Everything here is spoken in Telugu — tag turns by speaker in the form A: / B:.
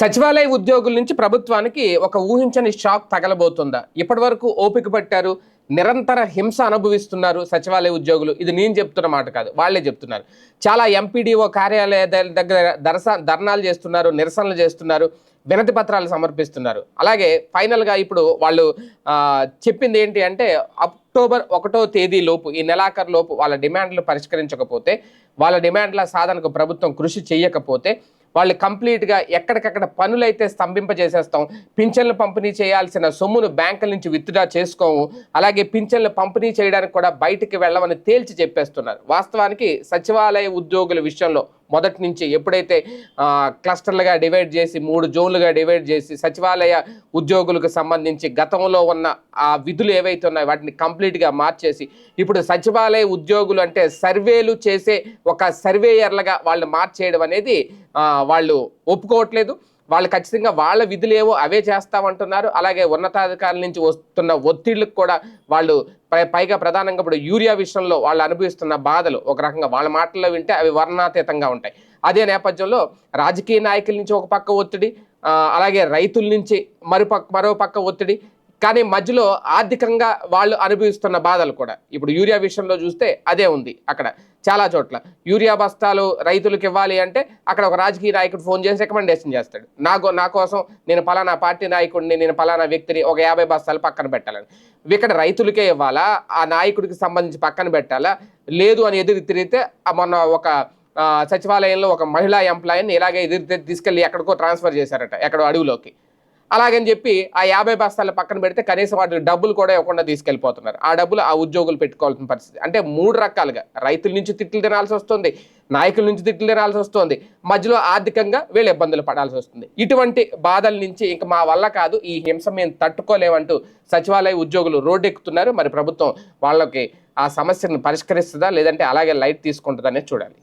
A: సచివాలయ ఉద్యోగుల నుంచి ప్రభుత్వానికి ఒక ఊహించని షాక్ తగలబోతుందా? ఇప్పటి వరకు ఓపిక పట్టారు నిరంతర హింస అనుభవిస్తున్నారు సచివాలయ ఉద్యోగులు. ఇది నేను చెప్తున్న మాట కాదు వాళ్ళే చెప్తున్నారు. చాలా ఎంపీడీఓ కార్యాలయ దగ్గర దర్శ ధర్నాలు చేస్తున్నారు నిరసనలు చేస్తున్నారు వినతి పత్రాలు సమర్పిస్తున్నారు. అలాగే ఫైనల్గా ఇప్పుడు వాళ్ళు చెప్పింది ఏంటి అంటే అక్టోబర్ ఒకటో తేదీ లోపు ఈ నెలాఖరు లోపు వాళ్ళ డిమాండ్లు పరిష్కరించకపోతే వాళ్ళ డిమాండ్ల సాధనకు ప్రభుత్వం కృషి చేయకపోతే వాళ్ళు కంప్లీట్గా ఎక్కడికక్కడ పనులైతే స్తంభింపజేసేస్తాం. పింఛన్లు పంపిణీ చేయాల్సిన సొమ్మును బ్యాంకుల నుంచి విత్డ్రా చేసుకోము. అలాగే పింఛన్లు పంపిణీ చేయడానికి కూడా బయటికి వెళ్ళమని తేల్చి చెప్పేస్తున్నారు. వాస్తవానికి సచివాలయ ఉద్యోగుల విషయంలో మొదటి నుంచి ఎప్పుడైతే క్లస్టర్లుగా డివైడ్ చేసి మూడు జోన్లుగా డివైడ్ చేసి సచివాలయ ఉద్యోగులకు సంబంధించి గతంలో ఉన్న ఆ విధులు ఏవైతే ఉన్నాయో వాటిని కంప్లీట్గా మార్చేసి ఇప్పుడు సచివాలయ ఉద్యోగులు అంటే సర్వేలు చేసే ఒక సర్వేయర్లుగా వాళ్ళు మార్చేయడం అనేది వాళ్ళు ఒప్పుకోవట్లేదు. వాళ్ళు ఖచ్చితంగా వాళ్ళ విధులేవో అవే చేస్తామంటున్నారు. అలాగే ఉన్నతాధికారుల నుంచి వస్తున్న ఒత్తిళ్ళకు కూడా వాళ్ళు పై- పైగా ప్రధానంగా ఇప్పుడు యూరియా విషయంలో వాళ్ళు అనుభవిస్తున్న బాధలు ఒక రకంగా వాళ్ళ మాటల్లో వింటే అవి వర్ణాతీతంగా ఉంటాయి. అదే నేపథ్యంలో రాజకీయ నాయకుల నుంచి ఒక పక్క ఒత్తిడి అలాగే రైతుల నుంచి మరో పక్క మరో పక్క ఒత్తిడి కానీ మధ్యలో ఆర్థికంగా వాళ్ళు అనుభవిస్తున్న బాధలు కూడా. ఇప్పుడు యూరియా విషయంలో చూస్తే అదే ఉంది అక్కడ. చాలా చోట్ల. యూరియా బస్తాలు రైతులకు ఇవ్వాలి అంటే అక్కడ ఒక రాజకీయ నాయకుడు ఫోన్ చేసి రికమెండేషన్ చేస్తాడు. నాకు నా కోసం నేను పలానా పార్టీ నాయకుడిని నేను పలానా వ్యక్తిని ఒక యాభై బస్తాలు పక్కన పెట్టాలని. ఇక్కడ రైతులకే ఇవ్వాలా? ఆ నాయకుడికి సంబంధించి పక్కన పెట్టాలా? లేదు అని ఎదురు తిరిగితే ఆ మొన్న ఒక సచివాలయంలో ఒక మహిళా ఎంప్లాయీని ఇలాగే ఎదురు తీసుకెళ్ళి ఎక్కడికో ట్రాన్స్ఫర్ చేశారట ఎక్కడో అడవిలోకి. అలాగని చెప్పి ఆ యాభై బస్తాల పక్కన పెడితే కనీసం వాటికి డబ్బులు కూడా ఇవ్వకుండా తీసుకెళ్ళిపోతున్నారు. ఆ డబ్బులు ఆ ఉద్యోగులు పెట్టుకోవాల్సిన పరిస్థితి. అంటే మూడు రకాలుగా. రైతుల నుంచి తిట్లు తినాల్సి వస్తుంది నాయకుల నుంచి తిట్లు తినాల్సి వస్తుంది మధ్యలో ఆర్థికంగా వీళ్ళు ఇబ్బందులు పడాల్సి వస్తుంది. ఇటువంటి బాధల నుంచి ఇంక మా వల్ల కాదు ఈ హింస మేము తట్టుకోలేమంటూ సచివాలయ ఉద్యోగులు రోడ్డెక్కుతున్నారు. మరి ప్రభుత్వం వాళ్ళకి ఆ సమస్యను పరిష్కరిస్తుందా లేదంటే అలాగే లైట్ తీసుకుంటుందనే చూడాలి.